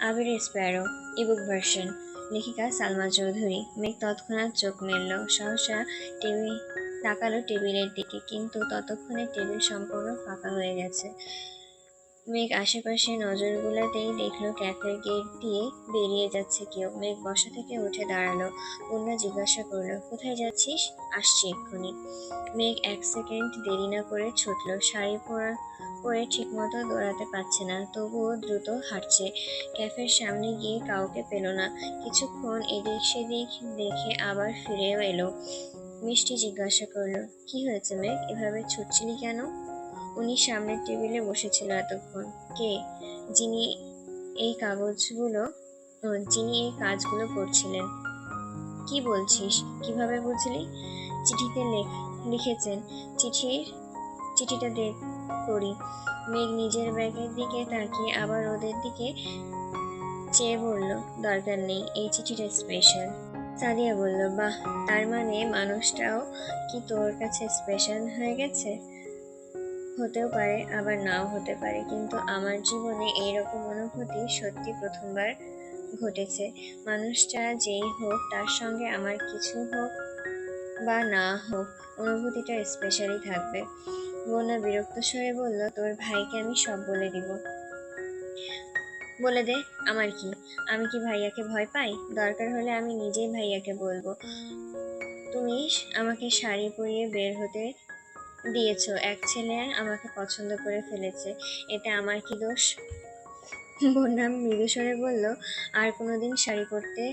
আবির Sparrow, ebook version, লেখিকা সালমা চৌধুরী। মেঘ তৎক্ষণাৎ চোখ মেলল। সহসা টেবিল তাকালো টেবিলের দিকে, কিন্তু ততক্ষণে টেবিল সম্পূর্ণ ফাঁকা হয়ে গেছে। মেঘ আশেপাশে নজর গুলাতেই দেখল ক্যাফের গেট দিয়ে বেরিয়ে যাচ্ছে কেউ। মেঘ বসা থেকে উঠে দাঁড়াল। অন্য জিজ্ঞাসা করল, কোথায় যাচ্ছিস? আসছি এক্ষুনি। মেঘ এক সেকেন্ড দেরি না করে ছুটলো। শাড়ি পরা পরে ঠিকমতো দৌড়াতে পারছে না, তবুও দ্রুত হাঁটছে। ক্যাফের সামনে গিয়ে কাউকে পেল না। কিছুক্ষণ এদিক সেদিক দেখে আবার ফিরেও এলো। মিষ্টি জিজ্ঞাসা করল, কি হয়েছে মেঘ? এভাবে ছুটছিলি কেন? উনি সামনের টেবিলে বসেছিল এতক্ষণ। কে? যিনি এই কাগজগুলো যিনি এই কাজগুলো করছিলেন। কি বলছিস? কীভাবে বুঝলি? চিঠিতে লেখ- লিখেছেন। চিঠির, চিঠিটা দেখ করি। মেঘ নিজের ব্যাগের দিকে তাকিয়ে আবার ওদের দিকে চেয়ে বলল, দরকার নেই, এই চিঠিটা স্পেশাল সাদিয়া বলল, বাহ, তার মানে মানুষটাও কি তোর কাছে স্পেশাল হয়ে গেছে? হতেও পারে, আবার নাও হতে পারে, কিন্তু আমার জীবনে এইরকম অনুভূতি সত্যি প্রথমবার ঘটেছে। মানুষটা যেই হোক, তার সঙ্গে আমার কিছু হোক বা না হোক, অনুভূতিটা স্পেশালি থাকবে। বন্যা বিরক্ত স্বরে বলল, তোর ভাইকে আমি সব বলে দিব। বলে দে, আমার কি? আমি কি ভাইয়াকে ভয় পাই? দরকার হলে আমি নিজেই ভাইয়াকে বলব। তুমি আমাকে শাড়ি পরিয়ে বের হতে দিয়েছ। এক ছেলে আমাকে পছন্দ করে ফেলেছে। এটা আমার কি দোষ? বন্যা মৃদু স্বরে বলল, আর কোনোদিন শাড়ি পরতে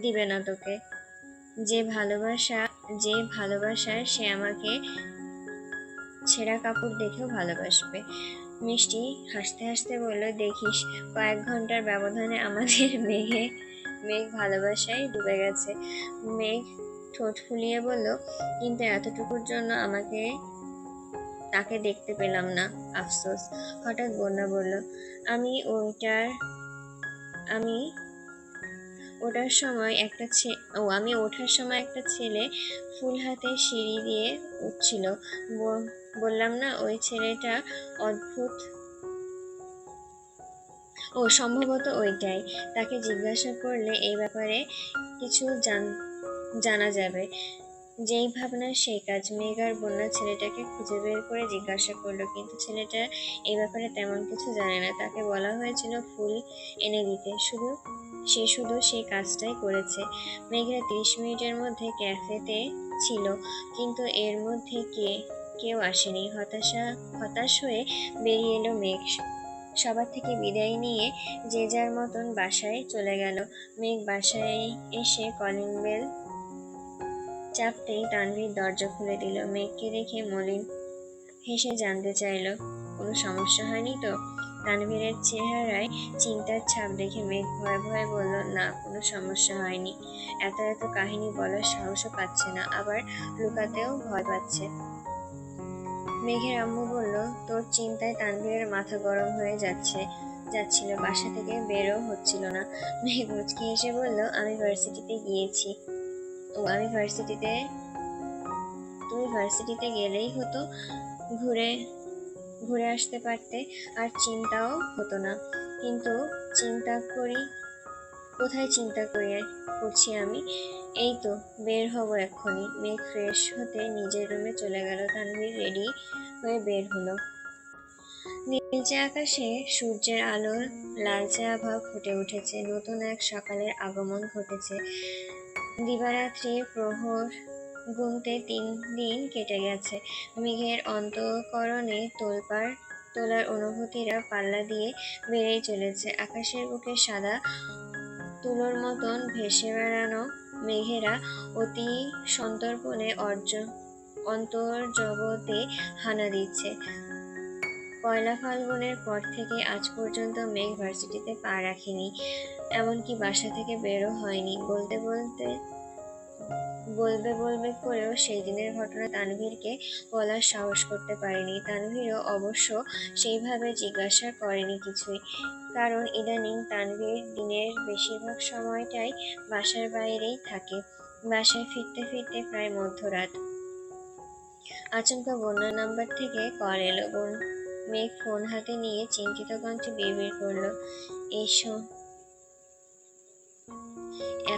দিবে না তোকে। যে ভালোবাসা, যে ভালোবাসার সে আমাকে ছেঁড়া কাপড় দেখেও ভালোবাসবে। মিষ্টি হাসতে হাসতে বলল, দেখিস, কয়েক ঘণ্টার ব্যবধানে আমাদের মেঘে, মেঘ ভালোবাসায় ডুবে গেছে। মেঘ ঠোঁট ফুলিয়ে বলল, কিন্তু এতটুকুর জন্য আমাকে, তাকে দেখতে পেলাম না, আফসোস। হঠাৎ বন্যা বলল, আমি ওইটার, আমি ওটার সময় একটা ও, আমি ওঠার সময় একটা ছেলে ফুল হাতে সিঁড়ি দিয়ে উঠছিল। বললাম না, ওই ছেলেটা অদ্ভুত। ও সম্ভবত ওইটাই। তাকে জিজ্ঞাসা করলে এই ব্যাপারে কিছু জান, জানা যাবে। যেই ভাবনা, সেই কাজ। মেঘার বন্যা ছেলেটাকে খুঁজে বের করে জিজ্ঞাসা করল, কিন্তু ছেলেটা এই ব্যাপারে তেমন কিছু জানে না। তাকে বলা হয়েছিল, ফুল এনে দিতে। শুধু, সে শুধু সেই কাজটাই করেছে। মেঘরা তিরিশ মিনিটের মধ্যে ক্যাফেতে ছিল, কিন্তু এর মধ্যে কে কেউ আসেনি, হতাশা, হতাশ হয়ে বেরিয়ে এলো মেঘ। সবার থেকে বিদায় নিয়ে যে যার মতন বাসায় চলে গেল। মেঘ বাসায় এসে কলিং বেল চাপতেই তানভীর দরজা খুলে দিল। মেঘকে দেখে মলিন হেসে জানতে চাইলো, কোনো সমস্যা হয়নি তো? তানভীরের চেহারায় চিন্তার ছাপ দেখে মেঘ ভয়ে ভয়ে বলল, না, কোনো সমস্যা হয়নি। এত এত কাহিনী বলার সাহসও পাচ্ছে না। আবার লুকাতেও ভয় পাচ্ছে। মেঘের আম্মু বলল, তোর চিন্তায় তানভীরের মাথা গরম হয়ে যাচ্ছে, যাচ্ছিল, বাসা থেকে বেরো হচ্ছিল না। মেঘ মুচকি এসে বলল, আমি ভার্সিটিতে গিয়েছি। ও, আমি ভার্সিটিতে, তুমি ভার্সিটিতে গেলেই হতো, ঘুরে ঘুরে আসতে পারতে, আর চিন্তাও হতো না। কিন্তু চিন্তা করি, কোথায় চিন্তা করি করছি আমি? এই তো, বের হব এক্ষুনি। মেঘ ফ্রেশ হতে নিজের রুমে চলে গেল, তানভীর রেডি হয়ে বের হলো। নীলচে আকাশে সূর্যের আলোর লালচে আভা ফুটে উঠেছে। নতুন এক সকালের আগমন ঘটেছে। দিবারাত্রি প্রহর গুনতে তিন দিন কেটে গেছে। মেঘের অন্তঃকরণে তোলপাড় তোলার অনুভূতিরা পাল্লা দিয়ে বেড়েই চলেছে। আকাশের বুকে সাদা তুলোর মতন ভেসে বেড়ানো মেঘেরা অতি সন্তর্পণে অর্জ অন্তর্জগতে হানা দিচ্ছে। পয়লা ফাল্গুনের পর থেকে আজ পর্যন্ত মেঘ ভার্সিটিতে পা রাখেনি, এমনকি বাসা থেকে বেরো হয়নি। বলতে বলতে বলবে বলবে করেও সেই দিনের ঘটনা তানভীরকে বলার সাহস করতে পারেনি। তানভীরও অবশ্য সেইভাবে জিজ্ঞাসা করেনি কিছুই। কারণ ইদানিং তানভীর দিনের বেশিরভাগ সময়টাই বাসার বাইরেই থাকে। বাসায় ফিরতে ফিরতে প্রায় মধ্যরাত। আচমকা বন্যা নাম্বার থেকে কল এলো। বোন মেঘ ফোন হাতে নিয়ে চিন্তিত কণ্ঠে বিড়বিড় করল। এইসব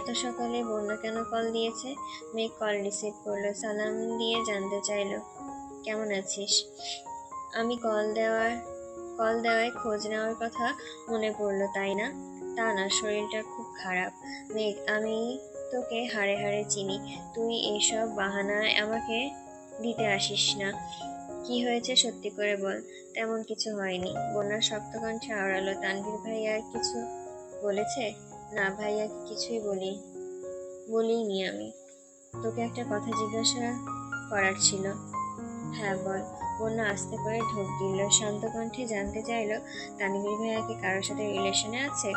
এত সকালে বন্যা কেন কল দিয়েছে? মেঘ কল রিসিভ করল, সালাম দিয়ে জানতে চাইলো, কেমন আছিস? আমি কল দেওয়ার কল দেওয়ায় খোঁজ নেওয়ার কথা মনে পড়ল, তাই না? তা না, শরীরটা খুব খারাপ। মেঘ, আমি তোকে হাড়ে হাড়ে চিনি। তুই এইসব বাহানায় আমাকে দিতে আসিস না। কি হয়েছে সত্যি করে বল। তেমন কিছু হয়নি। বন্যার শক্ত কণ্ঠে আওড়ালো তানভীর ভাই আর কিছু বলেছে? না ভাইয়াকে কিছুই বলি, বলিনি আমি। তোকে একটা কথা জিজ্ঞাসা করার ছিল। হ্যাঁ বল। বন্যা আস্তে করে ঢোক দিল শান্ত কণ্ঠে জানতে চাইলো, তানভীর ভাইয়া কি কারোর সাথে রিলেশনে আছে?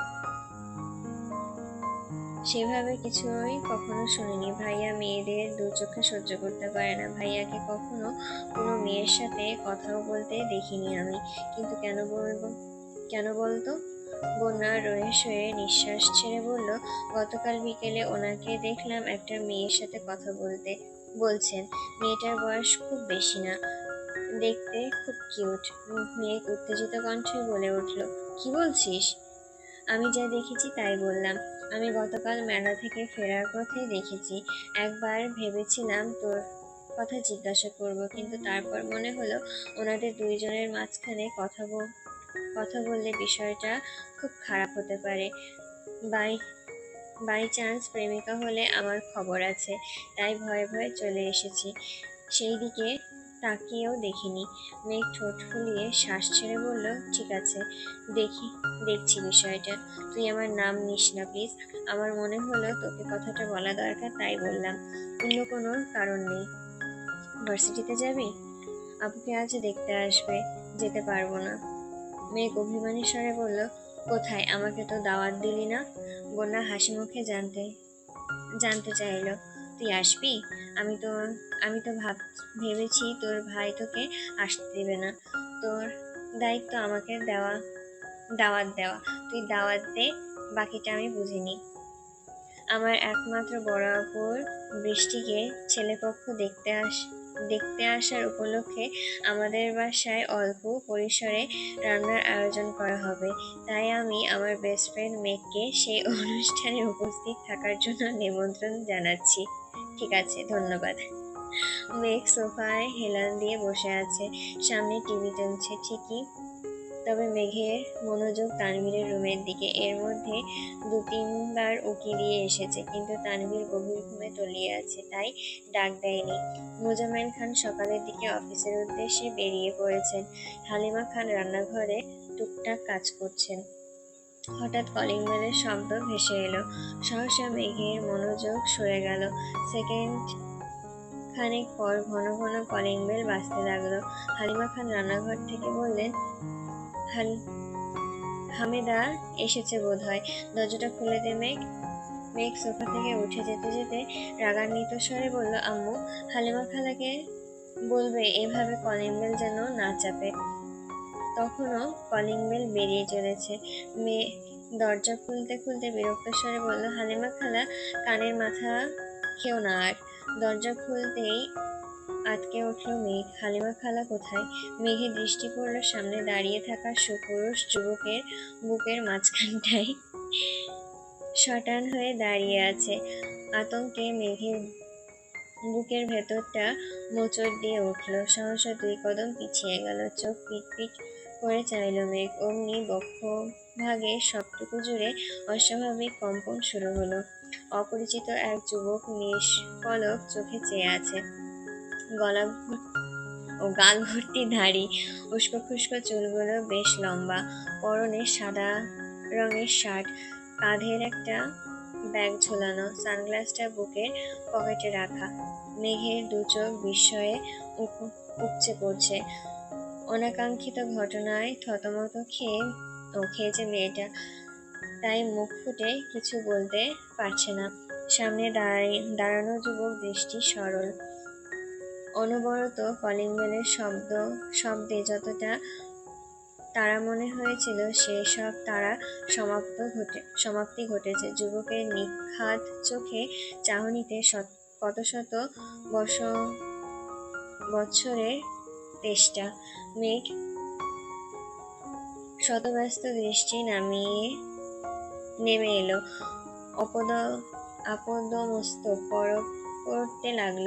সেভাবে কিছুই কখনো শুনিনি। ভাইয়া মেয়েদের দু চোখে সহ্য করতে পারে না। ভাইয়াকে কখনো কোনো মেয়ের সাথে কথাও বলতে দেখিনি আমি। কিন্তু কেন বলব? কেন বলতো? বন্যা রয়ে শয়ে নিঃশ্বাস ছেড়ে বলল, গতকাল বিকেলে ওনাকে দেখলাম একটা মেয়ের সাথে কথা বলতে, বলছেন। মেয়েটার বয়স খুব বেশি না। দেখতে খুব কিউট। মেয়ে উত্তেজিত কণ্ঠে বলে উঠল, কি বলছিস? আমি যা দেখেছি তাই বললাম। আমি গতকাল মেলা থেকে ফেরার পথে দেখেছি। একবার ভেবেছিলাম তোর কথা জিজ্ঞাসা করব, কিন্তু তারপর মনে হলো ওনাদের দুইজনের মাঝখানে কথা কথা বললে বিষয়টা খুব খারাপ হতে পারে। বাই বাই চান্স প্রেমিকা হলে আমার খবর আছে, তাই ভয়ে ভয়ে চলে এসেছি। সেই দিকে তাকিয়েও দেখিনি। মেঘ ঠোঁট ফুলিয়ে শ্বাস ছেড়ে বলল, ঠিক আছে, দেখি, দেখছি বিষয়টা। তুই আমার নাম নিস না, প্লিজ। আমার মনে হলো তোকে কথাটা বলা দরকার, তাই বললাম। অন্য কোনো কারণ নেই। ভার্সিটিতে যাবি? আপুকে আজ দেখতে আসবে, যেতে পারব না। মেঘ অভিমানী স্বরে বলল, কোথায়? আমাকে তো দাওয়াত দিলি না? বন্যা হাসি মুখে জানতে জানতে চাইলো, তুই আসবি? আমি তো আমি তো ভাব, ভেবেছি তোর ভাই তোকে আসতে দেবে না। তোর দায়িত্ব আমাকে দেওয়া, দাওয়াত দেওয়া। তুই দাওয়াত দে, বাকিটা আমি বুঝিনি আমার একমাত্র বড় আপুর বৃষ্টিকে ছেলেপক্ষ দেখতে আস দেখতে আসার উপলক্ষে আমাদের বাসায় অল্প পরিসরে রান্নার আয়োজন করা হবে। তাই আমি আমার বেস্ট ফ্রেন্ড মেককে সেই অনুষ্ঠানে উপস্থিত থাকার জন্য নিমন্ত্রণ জানাচ্ছি। ঠিক আছে, ধন্যবাদ। মেঘ সোফায় হেলান দিয়ে বসে আছে। সামনে টিভি চলছে, ঠিকই? তবে মেঘের মনোযোগ তানভীরের রুমের দিকে। এর মধ্যে দু তিনবার উকি দিয়ে এসেছে, কিন্তু তানভীর গভীর ঘুমে তলিয়ে আছে, তাই ডাক দেয়নি। মোজাম্মেল খান সকালের দিকে অফিসের উদ্দেশ্যে বেরিয়ে পড়েছেন। হালিমা খান রান্নাঘরে টুকটাক কাজ করছেন। হঠাৎ কলিং বেলের শব্দ ভেসে এলো। সহসা মেঘের মনোযোগ সরে গেল। সেকেন্ড খানিক পর ঘন ঘন কলিং বেল বাজতে লাগল। হালিমা খান রান্নাঘর থেকে বললেন হাল হামেদা এসেছে বোধ হয় দরজাটা খুলে দে, মেঘ। মেঘ সোফা থেকে উঠে যেতে যেতে রাগান্বিত স্বরে বলল, আম্মু, হালিমা খালাকে বলবে এভাবে কলিং বেল যেন না চাপে। তখনও কলিং বেল বেরিয়ে চলেছে। মেয়ে দরজা খুলতে খুলতে বিরক্ত স্বরে বলল, হালিমা খালা, কানের মাথা খেও না আর। দরজা খুলতেই আটকে উঠল মেঘ। হালিমা খালা কোথায়? মেঘের দৃষ্টি পড়ল সামনে দাঁড়িয়ে থাকা সুপুরুষ যুবকের বুকের মাঝখানটায়। শটান হয়ে দাঁড়িয়ে আছে। আতঙ্কে মেঘের বুকের ভেতরটা মোচড় দিয়ে উঠল। সহসা দুই কদম পিছিয়ে গেল। চোখ পিট করে চাইল মেঘ। অমনি বক্ষ ভাগে সবটুকু জুড়ে অস্বাভাবিক কম্পন শুরু হলো। অপরিচিত এক যুবক নিষ্পলক চোখে চেয়ে আছে। গলা ও গাল ভর্তি দাড়ি উস্কো খুস্কো চুলগুলো বেশ লম্বা। পরনে সাদা রঙের শার্ট। কাঁধের একটা ব্যাগ ঝোলানো। সানগ্লাসটা বুকের পকেটে রাখা। মেঘের দু চোখ বিস্ময়ে উপচে পড়ছে। অনাকাঙ্ক্ষিত ঘটনায় থতমত খেয়ে, ও খেয়েছে মেয়েটা। তাই মুখ ফুটে কিছু বলতে পারছে না। সামনে দাঁড়ানো যুবক দৃষ্টি সরল। অনবরত কলিং বেলের শব্দ, শব্দে যতটা তারা মনে হয়েছিল সে সব তারা সমাপ্ত ঘটে, সমাপ্তি ঘটেছে। যুবকের নিখাত চোখে চাহনিতে কত শত বস, বছরের তেষ্টা। মেঘ শতব্যস্ত দৃষ্টি নামিয়ে নেমে এলো। অপদ আপদমস্ত পরক করতে লাগল।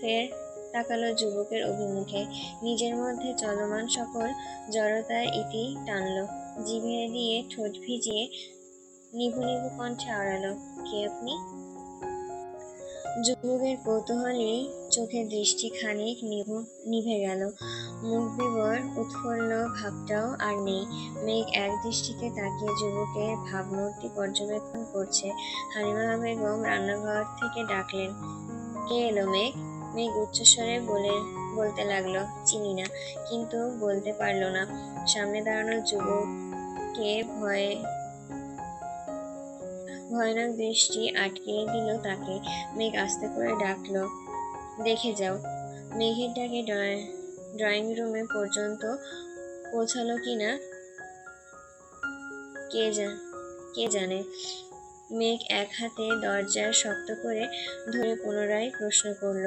ফের তাকালো যুবকের অভিমুখে। নিজের মধ্যে চলমান সকল জড়তার ইতি টানলো। জিভে দিয়ে ঠোঁট ভিজিয়ে নিভু নিভু কণ্ঠে আড়ালো কে আপনি? যুবকের কৌতূহলী চোখের দৃষ্টি খানিক নিভু, নিভে গেল। মুখ বিবর উৎফুল্ল ভাবটাও আর নেই। মেঘ এক দৃষ্টিতে তাকিয়ে যুবকের ভাবমূর্তি পর্যবেক্ষণ করছে। হালিমা বেগম রান্নাঘর থেকে ডাকলেন, কে এলো মেঘ? মেঘ উচ্চস্বরে বলে, বলতে লাগল, চিনি না। কিন্তু বলতে পারল না। সামনে দাঁড়ানো যুবককে ভয়ে, ভয়ানক দৃষ্টি আটকে দিল তাকে। মেঘ আস্তে করে ডাকলো, দেখে যাও। মেঘের ডাকে ড্রয়িং রুমে পর্যন্ত পৌঁছালো কে জান কে জানে? মেঘ এক হাতে দরজার শক্ত করে ধরে পুনরায় প্রশ্ন করল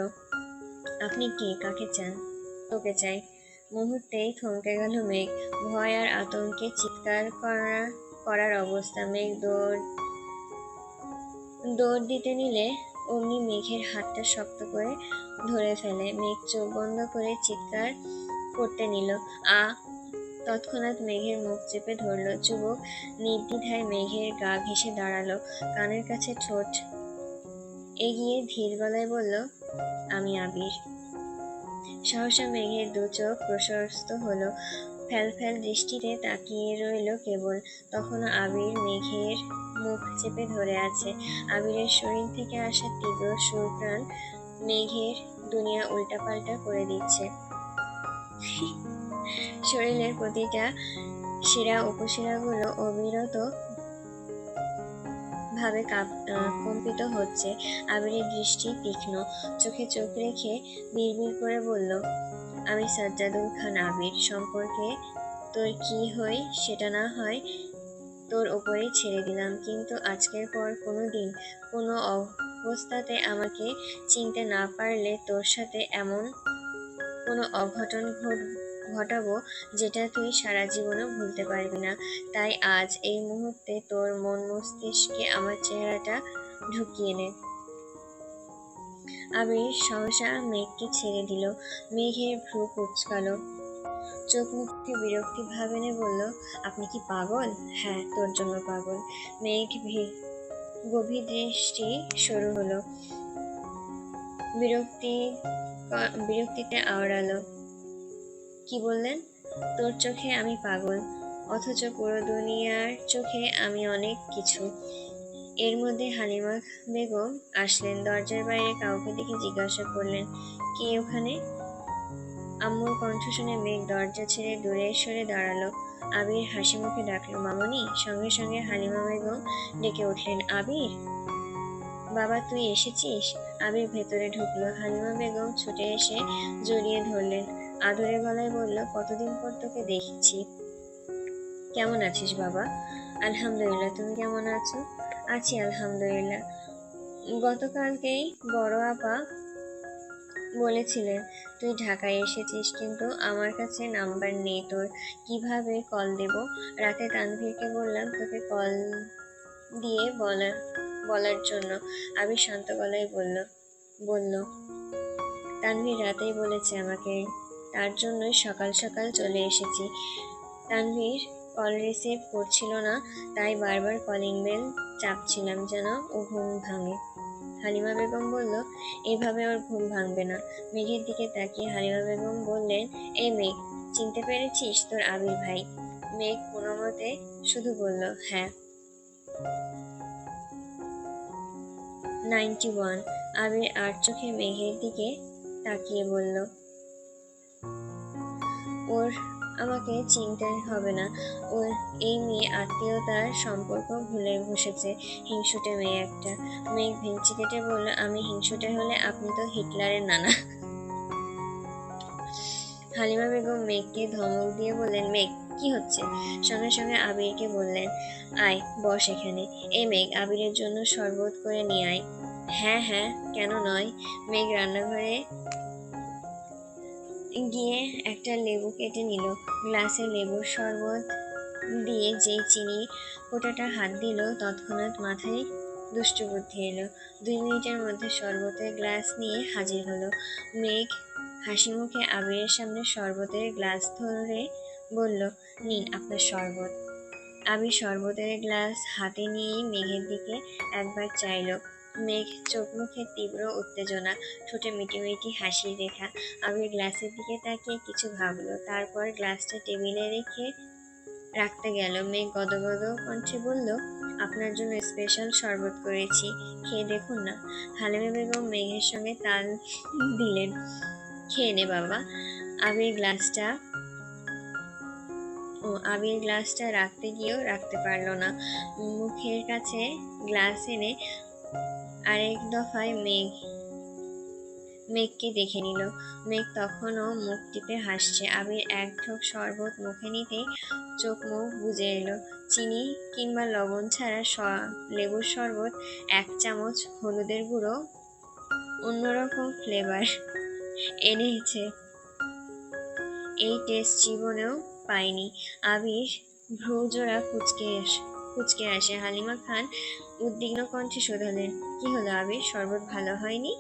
আপনি কে? কাকে চান? তোকে চাই। মুহূর্তেই থমকে গেল মেঘ। ভয় আর আতঙ্কে চিৎকার করা, করার অবস্থা। মেঘ দৌড় দৌড় দিতে নিলে অমনি মেঘের হাতটা শক্ত করে ধরে ফেলে। মেঘ চোখ বন্ধ করে চিৎকার করতে নিল। আ, তৎক্ষণাৎ মেঘের মুখ চেপে ধরল। যুবক নির্দ্বিধায় মেঘের গা ঘেঁষে দাঁড়াল। কানের কাছে ঠোঁট এগিয়ে ধীর গলায় বলল, আমি আবির। সহসা মেঘের দু চোখ প্রশস্ত হলো। ফ্যাল ফ্যাল দৃষ্টিতে তাকিয়ে রইল কেবল। তখনও আবির মেঘের মুখ চেপে ধরে আছে। আবিরের শরীর থেকে আসা তীব্র সুরপ্রাণ মেঘের দুনিয়া উল্টাপাল্টা করে দিচ্ছে। শরীরের প্রতিটা শিরা উপশিরাগুলো অবিরত ভাবে কম্পিত হচ্ছে। আবিরের দৃষ্টি তীক্ষ্ণ, চোখে চোখ রেখে বিড়বিড় করে বলল, আমি সাজ্জাদুল খান আবির। সম্পর্কে তোর কি হই সেটা না হয় তোর ওপরেই ছেড়ে দিলাম। কিন্তু আজকের পর কোনো দিন, কোনো অবস্থাতে আমাকে চিনতে না পারলে তোর সাথে এমন কোনো অঘটন ঘট ঘটাবো, যেটা তুই সারা জীবনও ভুলতে পারবি না। তাই আজ এই মুহূর্তে তোর মন মস্তিষ্কে আমার চেহারাটা ঢুকিয়ে নে। আবির সহসা মেঘকে ছেড়ে দিল। মেঘের ভ্রু কুচকালো। চোখ মুখে বিরক্তি ভাবেনে বলল, আপনি কি পাগল? হ্যাঁ তোর জন্য পাগল। মেঘ গভীর দৃষ্টি শুরু হলো। বিরক্তি বিরক্তিতে আওড়ালো। কি বললেন? তোর চোখে আমি পাগল, অথচ পুরো দুনিয়ার চোখে আমি অনেক কিছু। এর মধ্যে হালিমা বেগম আসলেন, দরজার বাইরে কাউকে দেখে জিজ্ঞাসা করলেন, কে ওখানে? আম্মুর কণ্ঠ শুনে মেঘ দরজা ছেড়ে দূরে সরে দাঁড়াল। আবির হাসি মুখে ডাকলো, মামনি, সঙ্গে সঙ্গে হালিমা বেগম ডেকে উঠলেন। আবির? বাবা, তুই এসেছিস? আবির ভেতরে ঢুকলো। হালিমা বেগম ছুটে এসে জড়িয়ে ধরলেন। আদরে গলায় বলল, কতদিন পর তোকে দেখছি। কেমন আছিস বাবা? আলহামদুলিল্লাহ, তুমি কেমন আছো? আছি, আলহামদুলিল্লাহ। গতকালকেই বড় আপা বলেছিলেন, তুই ঢাকায় এসেছিস, কিন্তু আমার কাছে নাম্বার নেই, তোর কীভাবে কল দেব? রাতে তানভীরকে বললাম তোকে কল দিয়ে বলার বলার জন্য। আমি শান্ত গলায় বলল বলল, তানভীর রাতেই বলেছে আমাকে তার জন্যই সকাল সকাল চলে এসেছি। তানভীর কল রিসিভ করছিল না, তাই বারবার কলিং বেল চাপছিলাম যেন ও ঘুম ভাঙে। হালিমা বেগম বলল, এভাবে ওর ঘুম ভাঙবে না। মেঘের দিকে তাকিয়ে হালিমা বেগম বললেন, এই মেঘ, চিনতে পেরেছিস তোর আবির ভাই? মেঘ কোনো মতে শুধু বলল হ্যাঁ। নাইনটি ওয়ান আবির আর চোখে মেঘের দিকে তাকিয়ে বলল ওর আমাকে চিনতে হবে না। ওর এই মেয়ে আত্মীয়তার সম্পর্ক ভুলে বসেছে। হিংসুটে মেয়ে একটা। মেঘ ভেঙচি কেটে বলল, আমি হিংসুটে হলে আপনি তো হিটলারের নানা। হালিমা বেগম মেঘকে ধমক দিয়ে বললেন, মেঘ, কি হচ্ছে? সঙ্গে সঙ্গে আবিরকে বললেন, আয়, বস এখানে। এই মেঘ, আবিরের জন্য শরবত করে নিয়ে আয়। হ্যাঁ হ্যাঁ কেন নয়? মেঘ রান্নাঘরে গিয়ে একটা লেবু কেটে নিল। গ্লাসে লেবুর শরবত দিয়ে যেই চিনি ওটাটা হাত দিল, তৎক্ষণাৎ মাথায় দুষ্টু বুদ্ধি এলো। দুই মিনিটের মধ্যে শরবতের গ্লাস নিয়ে হাজির হলো। মেঘ হাসি মুখে আবিরের সামনে শরবতের গ্লাস ধরে বলল, নিন আপনার শরবত। আবির শরবতের গ্লাস হাতে নিয়েই মেঘের দিকে একবার চাইলো। মেঘ, চোখ মুখে তীব্র উত্তেজনা, ঠোঁটে মিটিমিটি হাসির রেখা। আবির গ্লাসের দিকে তাকিয়ে কিছু ভাবলো। তারপর গ্লাসটা টেবিলে রেখে রাখতে গেল। মেঘ গদগদ কণ্ঠে বলল, আপনার জন্য স্পেশাল শরবত করেছি। খেয়ে দেখুন না। হালেমা বেগম মেঘের সঙ্গে তাল দিলেন, খেয়ে নে বাবা। আবির গ্লাসটা ও আবির গ্লাসটা রাখতে গিয়েও রাখতে পারল না। মুখের কাছে গ্লাস এনে আরেক দফায় মেঘ, মেঘকে দেখে নিল। মেঘ তখনও মুখ টিপে হাসছে। আবির এক ঢোক শরবত মুখে নিতেই চোখ মুখ বুজে এলো। চিনি কিংবা লবণ ছাড়া লেবুর শরবত, এক চামচ হলুদের গুঁড়ো, অন্যরকম ফ্লেভার এনেছে। এই টেস্ট জীবনেও পাইনি। আবির ভ্রুজোড়া কুচকে আসে কুচকে আসে হালিমা খান উদ্বিগ্ন কণ্ঠে শোধালেন কি হলো আবির? শরবত ভালো হয়নি?